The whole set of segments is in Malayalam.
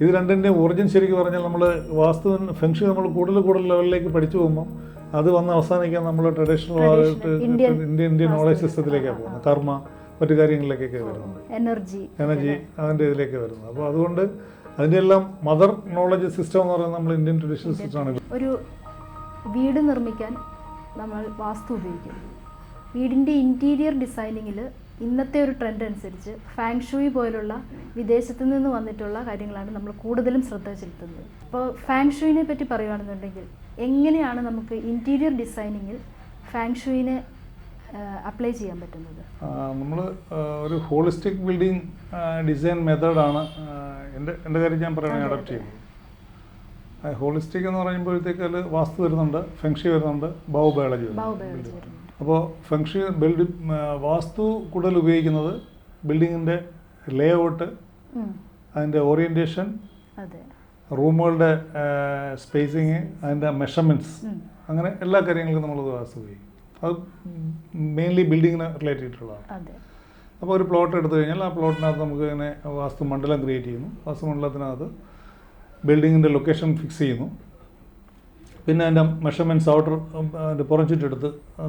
ഇത് രണ്ടിന്റെ ഒറിജിൻ ശരിക്കും പറഞ്ഞാൽ നമ്മൾ വാസ്തു ഫെങ്ഷൻ നമ്മൾ കൂടുതൽ കൂടുതൽ ലെവലിലേക്ക് പഠിച്ചു പോകുമ്പോൾ അത് വന്ന് അവസാനിക്കാൻ നമ്മൾ ട്രഡീഷണൽ ആയിട്ട് ഇന്ത്യൻ ഇന്ത്യൻ നോളജ് സിസ്റ്റത്തിലേക്കാണ് പോകുന്നത്. കർമ്മ മറ്റു കാര്യങ്ങളിലേക്കൊക്കെ വരുന്നത്. എനർജി എനർജി അതിന്റെ ഇതിലേക്ക് വരുന്നത്. അപ്പോൾ അതുകൊണ്ട് അതിന്റെ എല്ലാം മദർ നോളജ് സിസ്റ്റം എന്ന് പറയുന്നത് നമ്മൾ ഇന്ത്യൻ ട്രഡീഷണൽ സിസ്റ്റമാണ് ഒരു വീട് നിർമ്മിക്കാൻ നമ്മൾ വാസ്തു ഉപയോഗിക്കും വീടിന്റെ ഇന്റീരിയർ ഡിസൈനിങ്ങിൽ ഇന്നത്തെ ഒരു ട്രെൻഡ് അനുസരിച്ച് ഫാങ്ഷൂയി പോലുള്ള വിദേശത്തു നിന്ന് വന്നിട്ടുള്ള കാര്യങ്ങളാണ് നമ്മൾ കൂടുതലും ശ്രദ്ധ ചെലുത്തുന്നത്. അപ്പോൾ ഫാങ്ഷൂയിനെ പറ്റി പറയുകയാണെന്നുണ്ടെങ്കിൽ എങ്ങനെയാണ് നമുക്ക് ഇന്റീരിയർ ഡിസൈനിങ്ങിൽ ഫാങ്ഷൂയിനെ അപ്ലൈ ചെയ്യാൻ പറ്റുന്നത്? നമ്മൾ ഒരു ഹോളിസ്റ്റിക് ബിൽഡിംഗ് ഡിസൈൻ മെത്തേഡാണ് എന്റെ എന്റെ കാര്യം ഞാൻ പറയുകയാണെങ്കിൽ അഡപ്റ്റ് ചെയ്യുന്നത്. ഹോളിസ്റ്റിക് എന്ന് പറയുമ്പോഴത്തേക്ക് അതിൽ വാസ്തു വരുന്നുണ്ട് ഫെങ്ഷി വരുന്നുണ്ട് ബൗബയോളജി ബയോബയോളജി വരുന്നുണ്ട്. അപ്പോൾ ഫങ്ഷൻ ബിൽഡ് വാസ്തു കൂടുതൽ ഉപയോഗിക്കുന്നത് ബിൽഡിങ്ങിന്റെ ലേ ഔട്ട്. അതിന്റെ ഓറിയന്റേഷൻ റൂമുകളുടെ സ്പേസിങ് അതിന്റെ മെഷർമെന്റ്സ് അങ്ങനെ എല്ലാ കാര്യങ്ങൾക്കും നമ്മൾ വാസ്തു ഉപയോഗിക്കും. അത് മെയിൻലി ബിൽഡിങ്ങിന് റിലേറ്റഡ് ചെയ്തിട്ടുള്ളതാണ് അതെ. അപ്പോൾ ഒരു പ്ലോട്ട് എടുത്തു കഴിഞ്ഞാൽ ആ പ്ലോട്ടിനകത്ത് നമുക്ക് ഇങ്ങനെ വാസ്തു മണ്ഡലം ക്രിയേറ്റ് ചെയ്യുന്നു. വാസ്തു മണ്ഡലത്തിനകത്ത് ബിൽഡിങ്ങിന്റെ ലൊക്കേഷൻ ഫിക്സ് ചെയ്യുന്നു. പിന്നെ അതിന്റെ മെഷർമെന്റ്സ് ഔട്ടർ അതിന്റെ പുറംചുറ്റെടുത്ത്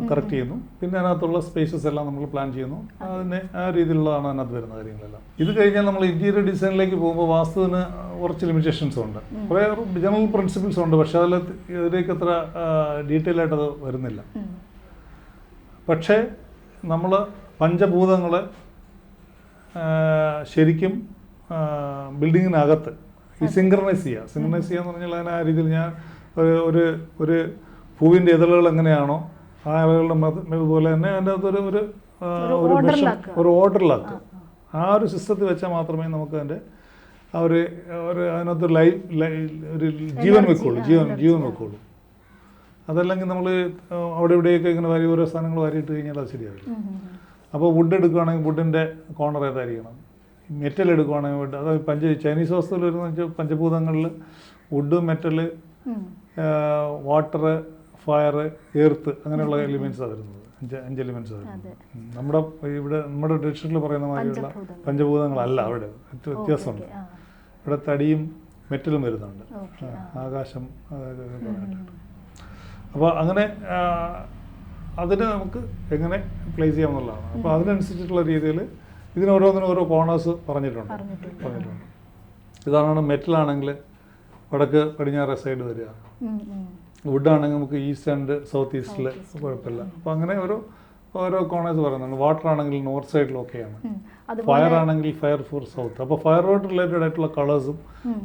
കറക്റ്റ് ചെയ്യുന്നു. പിന്നെ അതിനകത്തുള്ള സ്പേസസ് എല്ലാം നമ്മൾ പ്ലാൻ ചെയ്യുന്നു. അതിന് ആ രീതിയിലുള്ളതാണ് അതിനകത്ത് വരുന്ന കാര്യങ്ങളെല്ലാം. ഇത് കഴിഞ്ഞാൽ നമ്മൾ ഇന്റീരിയർ ഡിസൈനിലേക്ക് പോകുമ്പോൾ വാസ്തുവിന് കുറച്ച് ലിമിറ്റേഷൻസ് ഉണ്ട്. കുറേ ജനറൽ പ്രിൻസിപ്പിൾസ് ഉണ്ട് പക്ഷേ അതിൽ ഇതിലേക്ക് അത്ര ഡീറ്റെയിൽ ആയിട്ട് അത് വരുന്നില്ല. പക്ഷേ നമ്മൾ പഞ്ചഭൂതങ്ങൾ ശരിക്കും ബിൽഡിങ്ങിനകത്ത് ഈ സിങ്ക്രണൈസ് ചെയ്യുക. സിങ്ക്രണൈസ് ചെയ്യുക എന്ന് പറഞ്ഞാൽ അതിന് ആ രീതിയിൽ ഞാൻ ഒരു ഒരു ഒരു പൂവിന്റെ ഇതളുകൾ എങ്ങനെയാണോ ആ ഇലകളുടെ ഇതുപോലെ തന്നെ അതിന്റെ അകത്തൊരു ഒരു ഒരു ഒരു ഓർഡറിലാക്കുക ആ ഒരു സിസ്റ്റത്തിൽ വെച്ചാൽ മാത്രമേ നമുക്ക് അതിന്റെ ആ ഒരു ഒരു അതിനകത്ത് ലൈഫ് ഒരു ജീവൻ വെക്കുള്ളൂ ജീവൻ ജീവൻ വെക്കുള്ളൂ. അതല്ലെങ്കിൽ നമ്മൾ അവിടെ ഇവിടെയൊക്കെ ഇങ്ങനെ വാരി ഓരോ സാധനങ്ങൾ വാരിയിട്ട് കഴിഞ്ഞാൽ അത് ശരിയാവില്ല. അപ്പോൾ വുഡ് എടുക്കുകയാണെങ്കിൽ വുഡിന്റെ കോർണർ ഏതായിരിക്കണം? മെറ്റൽ എടുക്കുകയാണെങ്കിൽ വുഡ് അതായത് പഞ്ച ചൈനീസ് വസ്തുവിൽ വരുന്ന വെച്ചാൽ പഞ്ചഭൂതങ്ങളിൽ wood metal. Water fire earth അങ്ങനെയുള്ള എലിമെന്റ്സാണ് വരുന്നത്. അഞ്ച് അഞ്ച് എലിമെന്റ്സ് വരുന്നത്. അതെ. നമ്മുടെ ഇവിടെ നമ്മുടെ ഡിക്ഷണറിൽ പറയുന്ന മാതിരിയുള്ള. പഞ്ചഭൂതങ്ങളല്ല അവിടെ. വ്യത്യ- വ്യത്യാസമുണ്ട്. ഇവിടെ തടിയും മെറ്റലും വരുന്നുണ്ട്. ആകാശം അപ്പോൾ അങ്ങനെ അതിനെ നമുക്ക് എങ്ങനെ പ്ലേസ് ചെയ്യാമെന്നുള്ളതാണ്. അപ്പോൾ അതിനനുസരിച്ചിട്ടുള്ള രീതിയിൽ ഇതിന് ഓരോന്നിനും ഓരോ കോണേഴ്സ് പറഞ്ഞിട്ടുണ്ട്. പറഞ്ഞിട്ടുണ്ട്. പറഞ്ഞിട്ടുണ്ട്. ഇതാണ് മെറ്റലാണെങ്കിൽ വടക്ക് പടിഞ്ഞാറ് സൈഡ് വരിക. ഉം, ഉം. വുഡ് ആണെങ്കിൽ നമുക്ക് ഈസ്റ്റ് ആൻഡ് സൗത്ത് ഈസ്റ്റിൽ കുഴപ്പമില്ല. അപ്പോൾ അങ്ങനെ ഓരോ ഓരോ കോണേഴ്സ് പറയുന്നുണ്ട്. വാട്ടർ ആണെങ്കിൽ നോർത്ത് സൈഡിൽ ഓക്കെയാണ്. അതുപോലെ ഫയർ ആണെങ്കിൽ ഫയർ ഫോർ സൗത്ത് അപ്പോൾ ഫയറുമായിട്ട് റിലേറ്റഡ് ആയിട്ടുള്ള കളേഴ്സും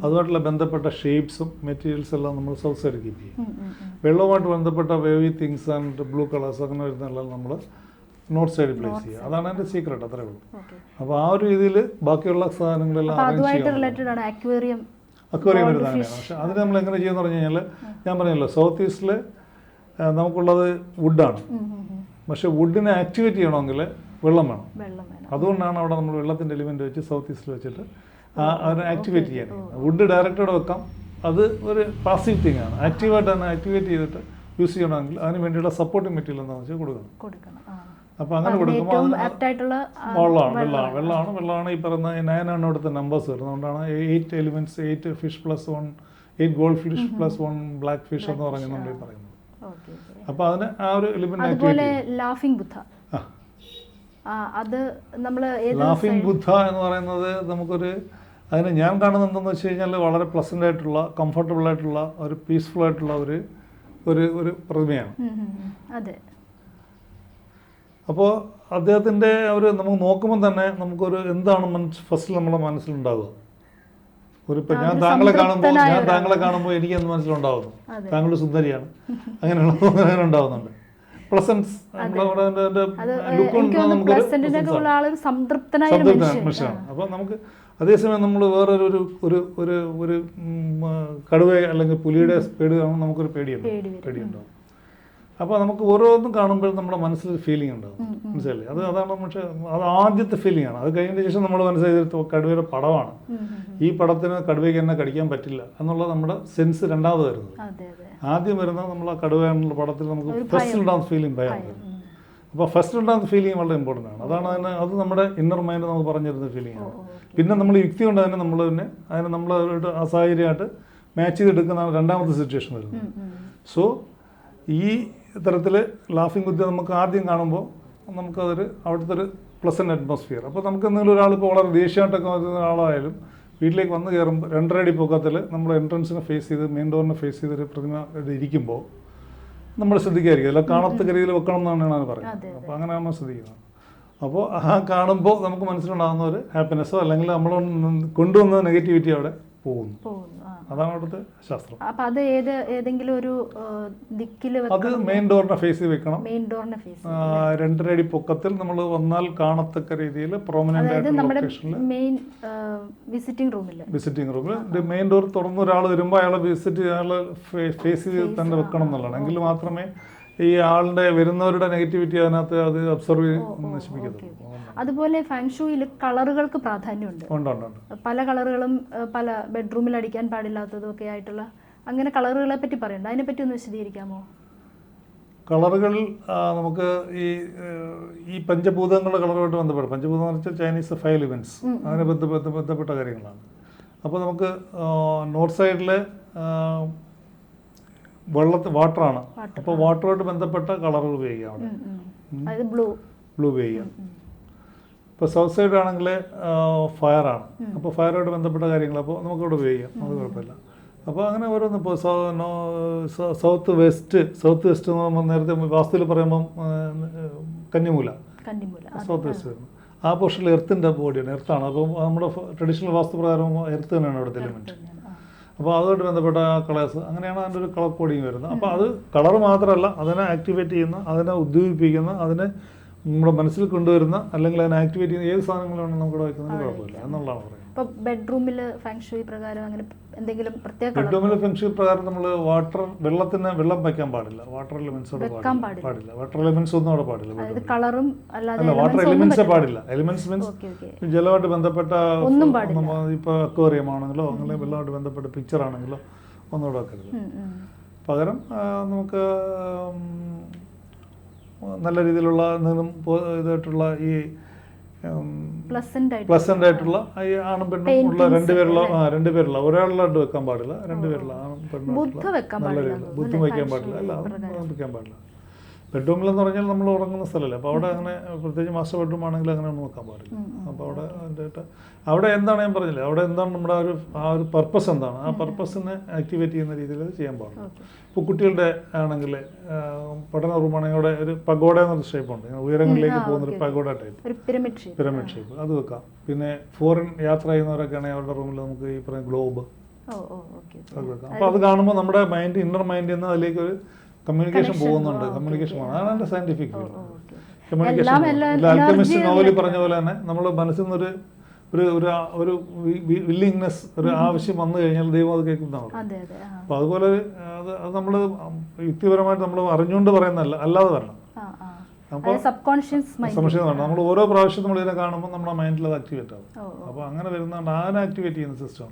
അതുമായിട്ടുള്ള ബന്ധപ്പെട്ട ഷേപ്സും മെറ്റീരിയൽസ് എല്ലാം നമ്മൾ സൗത്ത് സൈഡ് കീപ്പ് ചെയ്യും. വെള്ളവുമായിട്ട് ബന്ധപ്പെട്ട വേവി തിങ്സ് ആൻഡ് ബ്ലൂ കളേഴ്സ് അങ്ങനെ വരുന്നതെല്ലാം നമ്മൾ നോർത്ത് സൈഡിൽ പ്ലേസ് ചെയ്യുക. അതാണ് എന്റെ സീക്രട്ട് അത്രേ ഉള്ളൂ. അപ്പൊ അപ്പോൾ ആ ഒരു രീതിയിൽ ബാക്കിയുള്ള സാധനങ്ങളെല്ലാം അപ്പൊ അറേഞ്ച് ചെയ്യാം റിലേറ്റഡ് ആണ് അക്വേറിയം അക്വേറിയം വരുന്ന അങ്ങനെയാണ് പക്ഷെ അതിന് നമ്മൾ എങ്ങനെ ചെയ്യുമെന്ന് പറഞ്ഞു കഴിഞ്ഞാൽ ഞാൻ പറഞ്ഞല്ലോ സൗത്ത് ഈസ്റ്റിൽ നമുക്കുള്ളത് വുഡാണ് പക്ഷെ വുഡിനെ ആക്ടിവേറ്റ് ചെയ്യണമെങ്കിൽ വെള്ളം വേണം. അതുകൊണ്ടാണ് അവിടെ നമ്മൾ വെള്ളത്തിന്റെ എലിമെന്റ് വെച്ച് സൗത്ത് ഈസ്റ്റിൽ വെച്ചിട്ട് ആ അതിനെ ആക്ടിവേറ്റ് ചെയ്യാൻ. വുഡ് ഡയറക്റ്റോടെ വെക്കാം. അത് ഒരു പാസീവ് തിങ് ആണ്. ആക്റ്റീവായിട്ട് തന്നെ ആക്ടിവേറ്റ് ചെയ്തിട്ട് യൂസ് ചെയ്യണമെങ്കിൽ അതിന് വേണ്ടിയുള്ള സപ്പോർട്ടിംഗ് മെറ്റീരിയൽ എന്താണെന്ന് വെച്ചാൽ കൊടുക്കണം. കൊടുക്കണം. അപ്പോൾ അങ്ങനെ കൊടുക്കുമ്പോൾ വെള്ളമാണ് വെള്ളമാണ് വെള്ളമാണ് വെള്ളമാണ് ഈ പറയുന്ന നയൻ ആണ് ഇവിടുത്തെ നമ്പേഴ്സ് വരുന്നത്. അതുകൊണ്ടാണ് eight elements eight fish plus one eight goldfish plus one black fish എന്ന് പറഞ്ഞ് നമ്മൾ ഈ പറയുന്നത്. അപ്പോൾ അതിന് ആ ഒരു എലിമെന്റ് അതുപോലെ ലാഫിംഗ് ബുദ്ധ. അത് നമ്മൾ ലാഫിംഗ് ബുദ്ധ എന്ന് പറയുന്നത് നമുക്കൊരു അതിന് ഞാൻ കാണുന്നത് എന്തെന്ന് വെച്ച് കഴിഞ്ഞാൽ വളരെ പ്ലസന്റ് ആയിട്ടുള്ള കംഫർട്ടബിൾ ആയിട്ടുള്ള ഒരു പീസ്ഫുൾ ആയിട്ടുള്ള ഒരു ഒരു ഒരു പ്രതിമയാണ്. അതെ. അപ്പോൾ അദ്ദേഹത്തിന്റെ ഒരു നമുക്ക് നോക്കുമ്പോൾ തന്നെ നമുക്കൊരു എന്താണ് മനസ്സ് ഫസ്റ്റ് നമ്മുടെ മനസ്സിലുണ്ടാവുക? ഒരു ഇപ്പം ഞാൻ താങ്കളെ കാണുമ്പോൾ ഞാൻ. താങ്കളെ കാണുമ്പോൾ എനിക്ക് എന്ത് മനസ്സിലുണ്ടാവുന്നു. താങ്കൾ സുന്ദരിയാണ്. അങ്ങനെയുള്ള അങ്ങനെ ഉണ്ടാവുന്നുണ്ട്. പ്ലസൻസ് മനുഷ്യനാണ്. അപ്പോൾ നമുക്ക് അതേസമയം നമ്മൾ വേറൊരു ഒരു ഒരു ഒരു ഒരു കടുവ അല്ലെങ്കിൽ പുലിയുടെ പേടി കാണുമ്പോൾ നമുക്കൊരു പേടിയുണ്ട്. പേടി വരും. പേടിയുണ്ടാവും. അപ്പോൾ നമുക്ക് ഓരോന്നും കാണുമ്പോഴും നമ്മുടെ മനസ്സിൽ ഫീലിംഗ് ഉണ്ടാവും. മനസ്സിലല്ലേ അത് അതാണ് പക്ഷേ അത് ആദ്യത്തെ ഫീലിംഗ് ആണ്. അത് കഴിഞ്ഞതിന് ശേഷം നമ്മൾ മനസ്സിലായത് കടുവയുടെ പടമാണ്. ഈ പടത്തിന് കടുവയ്ക്ക് എന്നെ കടിക്കാൻ പറ്റില്ല എന്നുള്ള നമ്മുടെ സെൻസ് രണ്ടാമത് വരുന്നത്. ആദ്യം വരുന്നത് നമ്മൾ ആ കടുവ എന്നുള്ള പടത്തിൽ നമുക്ക് ഒരു ഫസ്റ്റ്. ഉണ്ടാകുന്ന ഫീലിംഗ് ഭയം. അപ്പോൾ ഫസ്റ്റ് ഉണ്ടാകുന്ന ഫീലിംഗ് വളരെ ഇമ്പോർട്ടന്റ് ആണ്. അതാണ് അതിന് അത് നമ്മുടെ ഇന്നർ മൈൻഡ് നമുക്ക് പറഞ്ഞിരുന്ന ഫീലിംഗ് ആണ്. പിന്നെ നമ്മൾ യുക്തി കൊണ്ട് അതിനെ നമ്മൾ തന്നെ അതിനെ നമ്മൾ അവരുടെ അസാഹചര്യമായിട്ട് മാച്ച് ചെയ്തെടുക്കുന്നതാണ് രണ്ടാമത്തെ സിറ്റുവേഷൻ വരുന്നത്. സോ ഈ തരത്തിൽ ലാഫിംഗ് ബുദ്ധി നമുക്ക് ആദ്യം കാണുമ്പോൾ നമുക്കതൊരു അവിടുത്തെ ഒരു പ്ലസന്റ് അറ്റ്മോസ്ഫിയർ അപ്പോൾ നമുക്ക് എന്തെങ്കിലും ഒരാൾ ഇപ്പോൾ വളരെ ദേഷ്യമായിട്ടൊക്കെ വരുന്ന ആളായാലും വീട്ടിലേക്ക് വന്ന് കയറുമ്പോൾ രണ്ടരടി പൊക്കത്തിൽ നമ്മൾ എൻട്രൻസിനെ ഫേസ് ചെയ്ത് മെയിൻ ഡോറിനെ ഫേസ് ചെയ്തൊരു പ്രതിമ ഇരിക്കുമ്പോൾ നമ്മൾ ശ്രദ്ധിക്കായിരിക്കും അല്ല കാണത്ത് രീതിയിൽ വെക്കണം എന്നാണ് ഞാൻ അതെ, പറയുന്നത്. അപ്പോൾ അങ്ങനെ നമ്മൾ ശ്രദ്ധിക്കുന്നത്. അപ്പോൾ ആ കാണുമ്പോൾ നമുക്ക് മനസ്സിലുണ്ടാകുന്ന ഒരു ഹാപ്പിനെസ്സോ അല്ലെങ്കിൽ നമ്മൾ കൊണ്ടുവന്ന നെഗറ്റിവിറ്റി അവിടെ പോകുന്നു. അതാണ് അവിടുത്തെ ശാസ്ത്രം. അപ്പൊ അത് ഏത് ഏതെങ്കിലും ഒരു ദിക്കിൽ അത് മെയിൻ ഡോറിനെ ഫേസ് ചെയ്ത് വെക്കണം. മെയിൻ ഡോറിനെ ഫേസ് രണ്ടര അടി പൊക്കത്തിൽ നമ്മൾ വന്നാൽ കാണത്തക്ക രീതിയിൽ പ്രോമിനന്റ് ആയിട്ടുള്ള മെയിൻ വിസിറ്റിംഗ് റൂമിൽ വിസിറ്റിംഗ് റൂമിൽ മെയിൻ ഡോർ തുറന്ന് ഒരാൾ വരുമ്പോൾ അയാളെ വിസിറ്റ് അയാളെ ഫേസ് ചെയ്ത് തന്നെ വെക്കണം എന്നുള്ളതാണ്. എങ്കിൽ മാത്രമേ ഈ ആളുടെ വരുന്നവരുടെ നെഗറ്റിവിറ്റി അതിനകത്ത് അത് അബ്സർവ് നശിപ്പിക്കത്തുള്ളൂ. അതുപോലെ ഫാൻഷൂയിൽ കളറുകൾക്ക് പ്രാധാന്യമുണ്ട്. പല കളറുകളും പല ബെഡ്റൂമിൽ അടിക്കാൻ പാടില്ലാത്തതും ഒക്കെ ആയിട്ടുള്ള അങ്ങനെ കളറുകളെ പറ്റി പറയുന്നുണ്ട് അതിനെപ്പറ്റി ഒന്ന് വിശദീകരിക്കാമോ? കളറുകൾ നമുക്ക് ഈ ഈ പഞ്ചഭൂതങ്ങളുടെ കളറുമായിട്ട് ബന്ധപ്പെട്ട് പഞ്ചഭൂതം എന്ന് വെച്ചാൽ ചൈനീസ് ഫയൽ ഇവന്റ്സ് അതിനെ ബന്ധപ്പെട്ട ബന്ധപ്പെട്ട കാര്യങ്ങളാണ്. അപ്പോൾ നമുക്ക് നോർത്ത് സൈഡിൽ വെള്ളത്തിൽ വാട്ടറാണ്. അപ്പൊ അപ്പോൾ വാട്ടറുമായിട്ട് ബന്ധപ്പെട്ട കളറുകൾ ഉപയോഗിക്കാം അവിടെ. അതായത് ബ്ലൂ. ബ്ലൂ ഉപയോഗിക്കാം. ഇപ്പോൾ സൗത്ത് സൈഡ് ആണെങ്കിൽ ഫയറാണ്. അപ്പോൾ ഫയറുമായിട്ട് ബന്ധപ്പെട്ട കാര്യങ്ങൾ അപ്പോൾ നമുക്കിവിടെ ഉപയോഗിക്കാം. അത് കുഴപ്പമില്ല. അപ്പോൾ അങ്ങനെ ഓരോന്ന് ഇപ്പോൾ സൗത്ത് വെസ്റ്റ് സൗത്ത് വെസ്റ്റ് എന്ന് പറയുമ്പോൾ നേരത്തെ വാസ്തുവിൽ പറയുമ്പം കന്നിമൂല. കന്നിമൂല. സൗത്ത് വെസ്റ്റ് വരുന്നു ആ പോർഷനിൽ എർത്തിന്റെ ബോഡിയാണ്. എർത്താണ്. അപ്പോൾ നമ്മുടെ ട്രഡീഷണൽ വാസ്തു പ്രകാരം എർത്ത് തന്നെയാണ് അവിടുത്തെ എലിമെന്റ്. അപ്പോൾ അതുമായിട്ട് ബന്ധപ്പെട്ട കളേഴ്സ് അങ്ങനെയാണ് അതിന്റെ ഒരു കളർ കോഡിങ് വരുന്നത്. അപ്പോൾ അത് കളർ മാത്രമല്ല അതിനെ ആക്ടിവേറ്റ് ചെയ്യുന്ന അതിനെ ഉദ്ദീപിപ്പിക്കുന്ന അതിനെ നമ്മുടെ മനസ്സിൽ കൊണ്ടുവരുന്ന അല്ലെങ്കിൽ അതിനെ ആക്ടിവേറ്റ് ചെയ്യുന്ന ഏത് സാധനങ്ങളാണ് നമുക്ക് വയ്ക്കുന്നത് കുഴപ്പമില്ല. എന്നുള്ളതാണ് പറയുന്നത്. ഇപ്പൊ ബെഡ്റൂമിൽ ഫാങ്ഷുയി പ്രകാരം അങ്ങനെ എന്തെങ്കിലും പ്രത്യേക ബെഡ്റൂമിൽ ഫെങ്ഷി പ്രകാരം നമ്മൾ വാട്ടർ വെള്ളത്തിന് വെള്ളം വയ്ക്കാൻ പാടില്ല. വാട്ടർ എലിമെന്റ്സ് വെക്കാൻ പാടില്ല. പാടില്ല. വാട്ടർ എലിമെന്റ്സ് ഒന്നും അവിടെ പാടില്ല കളറും അല്ലാതെ വാട്ടർ എലിമെന്റ്സ്. പാടില്ല. എലിമെന്റ്സ് മീൻസ് ജലമായിട്ട് ബന്ധപ്പെട്ട ഒന്നും പാടില്ല. ഇപ്പോൾ അക്വേറിയം ആണെങ്കിലോ അങ്ങനെ വെള്ളമായിട്ട് ബന്ധപ്പെട്ട പിക്ചർ ആണെങ്കിലോ ഒന്നും ഇവിടെ വെക്കരുത്. പകരം നമുക്ക് നല്ല രീതിയിലുള്ള എന്തെങ്കിലും ഇതായിട്ടുള്ള ഈ പ്ലസന്റ് ആയിട്ടുള്ള ആണും പെണ്ണും ഉള്ള രണ്ടുപേരുള്ള രണ്ടുപേരുള്ള ഒരാളിലായിട്ട് വെക്കാൻ പാടില്ല രണ്ടുപേരുള്ള ആണും പെണ്ണും ബുദ്ധ വെക്കാൻ പാടില്ല. അല്ലേ? വെക്കാൻ പാടില്ല. ബെഡ്റൂമിൽ എന്ന് പറഞ്ഞാൽ നമ്മൾ ഉറങ്ങുന്ന സ്ഥലമല്ലേ? അപ്പോൾ അവിടെ അങ്ങനെ പ്രത്യേകിച്ച് മാസ്റ്റർ ബെഡ്റൂം ആണെങ്കിൽ അങ്ങനെ ഒന്നും നോക്കാൻ പാടില്ല. അപ്പോൾ അവിടെ അതിന്റെ അവിടെ എന്താണ് ഞാൻ പറഞ്ഞില്ല? അവിടെ എന്താണ് നമ്മുടെ ആ ഒരു ആ ഒരു പർപ്പസ് എന്താണ്? ആ പർപ്പസിനെ ആക്ടിവേറ്റ് ചെയ്യുന്ന രീതിയിൽ അത് ചെയ്യാൻ പാടില്ല. ഇപ്പോൾ കുട്ടികളുടെ ആണെങ്കിൽ പഠന റൂമാണെങ്കിൽ അവിടെ ഒരു പഗോഡ എന്നൊരു ഷേപ്പ് ഉണ്ട്. ഇങ്ങനെ ഉയരങ്ങളിലേക്ക് പോകുന്നൊരു പോകുന്ന ഒരു പഗോഡ ടൈപ്പ് പിരമിഡ് ഷേപ്പ് അത് വെക്കാം. പിന്നെ ഫോറിൻ യാത്ര ചെയ്യുന്നവരൊക്കെ ആണെങ്കിൽ അവരുടെ റൂമിൽ നമുക്ക് ഈ പറയുന്ന ഗ്ലോബ് അത് വെക്കാം. അപ്പോൾ അത് കാണുമ്പോൾ നമ്മുടെ മൈൻഡ് ഇന്നർ മൈൻഡിൽ നിന്ന് അതിലേക്ക് ഒരു കമ്മ്യൂണിക്കേഷൻ പോകുന്നുണ്ട്. കമ്മ്യൂണിക്കേഷൻ. അതാണ് എന്റെ സയന്റിഫിക് ഫീൽഡ് കമ്മ്യൂണിക്കേഷൻ ആൽക്കമിസ്റ്റ് നോവലിൽ പറഞ്ഞ പോലെ തന്നെ നമ്മൾ മനസ്സിൽ നിന്നൊരു ഒരു ഒരു ഒരു വില്ലിങ്നെസ് ഒരു ആവശ്യം വന്നു കഴിഞ്ഞാൽ ദൈവം അത് കേൾക്കുന്നതാണ് അതെ അപ്പോൾ അതുപോലെ അത് നമ്മൾ യുക്തിപരമായിട്ട് നമ്മൾ അറിഞ്ഞുകൊണ്ട് പറയുന്നതല്ല അല്ലാതെ വരണം. അപ്പോൾ സബ് മൈൻഡ് സംശയം വേണം നമ്മൾ ഓരോ പ്രാവശ്യം നമ്മൾ ഇതിനെ കാണുമ്പോൾ നമ്മുടെ മൈൻഡിൽ അത് ആക്ടിവേറ്റ് ആവും. അപ്പോൾ അങ്ങനെ വരുന്നതുകൊണ്ട് ആരും ആക്ടിവേറ്റ് ചെയ്യുന്ന സിസ്റ്റം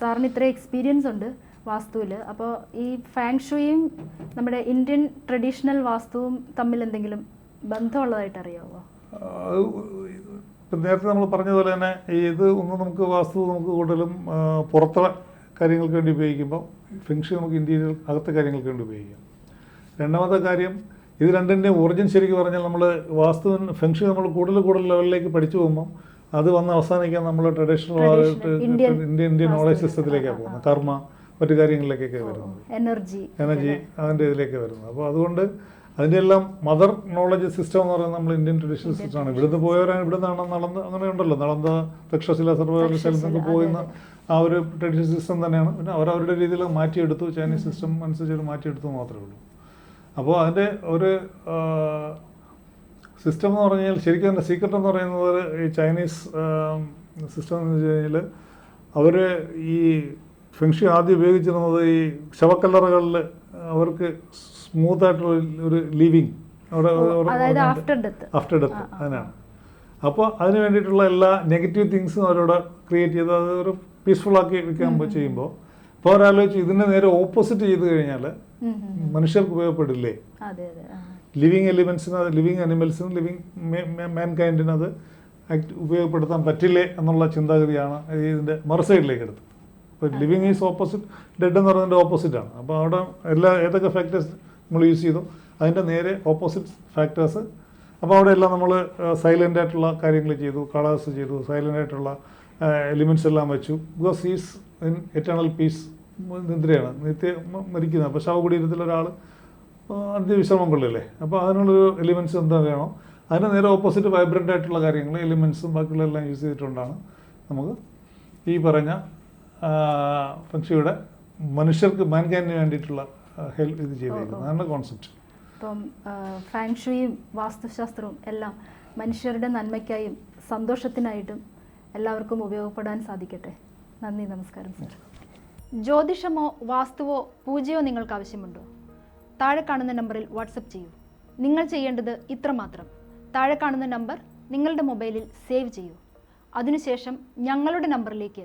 സാറിന് ഇത്ര എക്സ്പീരിയൻസ് ഉണ്ട്. വാസ്തുവിൽ അപ്പോൾ ഈ ഫാങ്ഷുയും നമ്മുടെ ഇന്ത്യൻ ട്രഡീഷണൽ വാസ്തുവും തമ്മിൽ എന്തെങ്കിലും ബന്ധമുള്ളതായിട്ട് അറിയാമോ ഇപ്പം നേരത്തെ നമ്മൾ പറഞ്ഞതുപോലെ തന്നെ ഇത് ഒന്ന് നമുക്ക് വാസ്തു നമുക്ക് കൂടുതലും പുറത്തെ കാര്യങ്ങൾക്ക് വേണ്ടി ഉപയോഗിക്കുമ്പോൾ ഫിങ്ഷൻ നമുക്ക് ഇന്ത്യയിൽ അകത്തെ കാര്യങ്ങൾക്ക് വേണ്ടി ഉപയോഗിക്കാം. രണ്ടാമത്തെ കാര്യം ഇത് രണ്ടിന്റെയും ഒറിജിൻ ശരിക്കും പറഞ്ഞാൽ നമ്മൾ വാസ്തു ഫെങ്ഷി നമ്മൾ കൂടുതൽ കൂടുതൽ ലെവലിലേക്ക് പഠിച്ചു പോകുമ്പോൾ അത് വന്ന് അവസാനിക്കാൻ നമ്മൾ ട്രഡീഷണൽ ആയിട്ട് ഇന്ത്യൻ ഇന്ത്യൻ നോളജ്. സിസ്റ്റത്തിലേക്കാണ് പോകുന്നത്. കർമ്മ മറ്റു കാര്യങ്ങളിലേക്കൊക്കെ വരുന്നത് എനർജി എനർജി അതിന്റെ ഇതിലേക്ക് വരുന്നത് അപ്പോൾ അതുകൊണ്ട് അതിന്റെ എല്ലാം മദർ നോളജ് സിസ്റ്റം എന്ന് പറയുന്നത് നമ്മൾ ഇന്ത്യൻ ട്രഡീഷണൽ സിസ്റ്റമാണ് ഇവിടുന്ന് പോയവരാണ് ഇവിടെ നിന്നാണ് നടന്ന് അങ്ങനെ ഉണ്ടല്ലോ. നടന്ന തക്ഷശില സർവകലാശാല പോകുന്ന ആ ഒരു ട്രഡീഷണൽ സിസ്റ്റം തന്നെയാണ്. പിന്നെ അവരവരുടെ രീതിയിൽ മാറ്റിയെടുത്തു. ചൈനീസ് സിസ്റ്റം അനുസരിച്ച് മാറ്റിയെടുത്തു മാത്രമേ ഉള്ളൂ. അപ്പോൾ അതിന്റെ ഒരു സിസ്റ്റം എന്ന് പറഞ്ഞു കഴിഞ്ഞാൽ ശരിക്കും അതിന്റെ സീക്രട്ട് എന്ന് പറയുന്നത് ഈ ചൈനീസ് സിസ്റ്റം എന്ന് വെച്ച് കഴിഞ്ഞാൽ അവർ ഈ ഫെങ്ഷി ആദ്യം ഉപയോഗിച്ചിരുന്നത് ഈ ശവക്കല്ലറകളിൽ അവർക്ക് സ്മൂത്തായിട്ടുള്ള ഒരു ലിവിങ്. അവിടെ ആഫ്റ്റർ ഡെത്ത്. ആഫ്റ്റർ ഡെത്ത് അതിനാണ് അപ്പോൾ അതിന് വേണ്ടിയിട്ടുള്ള എല്ലാ നെഗറ്റീവ് തിങ്സും അവരോട് ക്രിയേറ്റ് ചെയ്ത് അത് ഒരു പീസ്ഫുൾ ആക്കി വെക്കാൻ ചെയ്യുമ്പോൾ അപ്പോൾ അവരാലോചിച്ച് ഇതിനെ നേരെ ഓപ്പോസിറ്റ് ചെയ്ത് കഴിഞ്ഞാൽ. മനുഷ്യർക്ക് ഉപയോഗപ്പെടില്ലേ? അതെ അതെ. ലിവിങ് എലിമെൻസിന് ലിവിങ് അനിമൽസിന് ലിവിങ് മാൻ കൈൻഡിന് അത് ഉപയോഗപ്പെടുത്താൻ പറ്റില്ലേ എന്നുള്ള ചിന്താഗതിയാണ് ഇതിന്റെ മറുസൈഡിലേക്ക് എടുത്തത്. ഇപ്പോൾ ലിവിങ് ഈസ് ഓപ്പോസിറ്റ് ഡെഡ് എന്ന് പറയുന്നതിന്റെ ഓപ്പോസിറ്റാണ് അപ്പോൾ അവിടെ എല്ലാ ഏതൊക്കെ ഫാക്ടേഴ്സ് നമ്മൾ യൂസ് ചെയ്തു അതിന്റെ നേരെ ഓപ്പോസിറ്റ് ഫാക്ടേഴ്സ് അപ്പോൾ അവിടെ എല്ലാം നമ്മൾ സൈലന്റ് ആയിട്ടുള്ള കാര്യങ്ങൾ ചെയ്തു കളേഴ്സ് ചെയ്തു സൈലന്റ് ആയിട്ടുള്ള എലിമെന്റ്സ് എല്ലാം വെച്ചു. Because is in eternal peace നിദ്രയാണ് നിത്യ മരിക്കുന്നത് അപ്പോൾ ശവകുടീരത്തിൽ ഒരാൾ അന്ത്യവിശ്രമം കൊള്ളില്ലേ? അപ്പോൾ അതിനുള്ളൊരു എലിമെന്റ്സ് എന്താ വേണോ? അതിന് നേരെ ഓപ്പോസിറ്റ് വൈബ്രന്റ് ആയിട്ടുള്ള കാര്യങ്ങൾ എലിമെന്റ്സും ബാക്കിയുള്ള എല്ലാം യൂസ് ചെയ്തിട്ടുകൊണ്ടാണ് നമുക്ക് ഈ പറഞ്ഞ പക്ഷിയുടെ മനുഷ്യർക്ക് മാൻകാനിന് വേണ്ടിയിട്ടുള്ള ഹെൽപ്പ് ഇത് ചെയ്തേക്കുന്നത് അതാണ് കോൺസെപ്റ്റ് ഇപ്പം ഫാങ്ഷുയും വാസ്തുശാസ്ത്രവും എല്ലാം മനുഷ്യരുടെ നന്മയ്ക്കായും സന്തോഷത്തിനായിട്ടും എല്ലാവർക്കും ഉപയോഗപ്പെടാൻ സാധിക്കട്ടെ. നന്ദി നമസ്കാരം സർ ജ്യോതിഷമോ വാസ്തുവോ പൂജയോ നിങ്ങൾക്ക് ആവശ്യമുണ്ടോ? താഴെ കാണുന്ന നമ്പറിൽ വാട്സപ്പ് ചെയ്യൂ. നിങ്ങൾ ചെയ്യേണ്ടത് ഇത്രമാത്രം. താഴെ കാണുന്ന നമ്പർ നിങ്ങളുടെ മൊബൈലിൽ സേവ് ചെയ്യൂ. അതിനുശേഷം ഞങ്ങളുടെ നമ്പറിലേക്ക്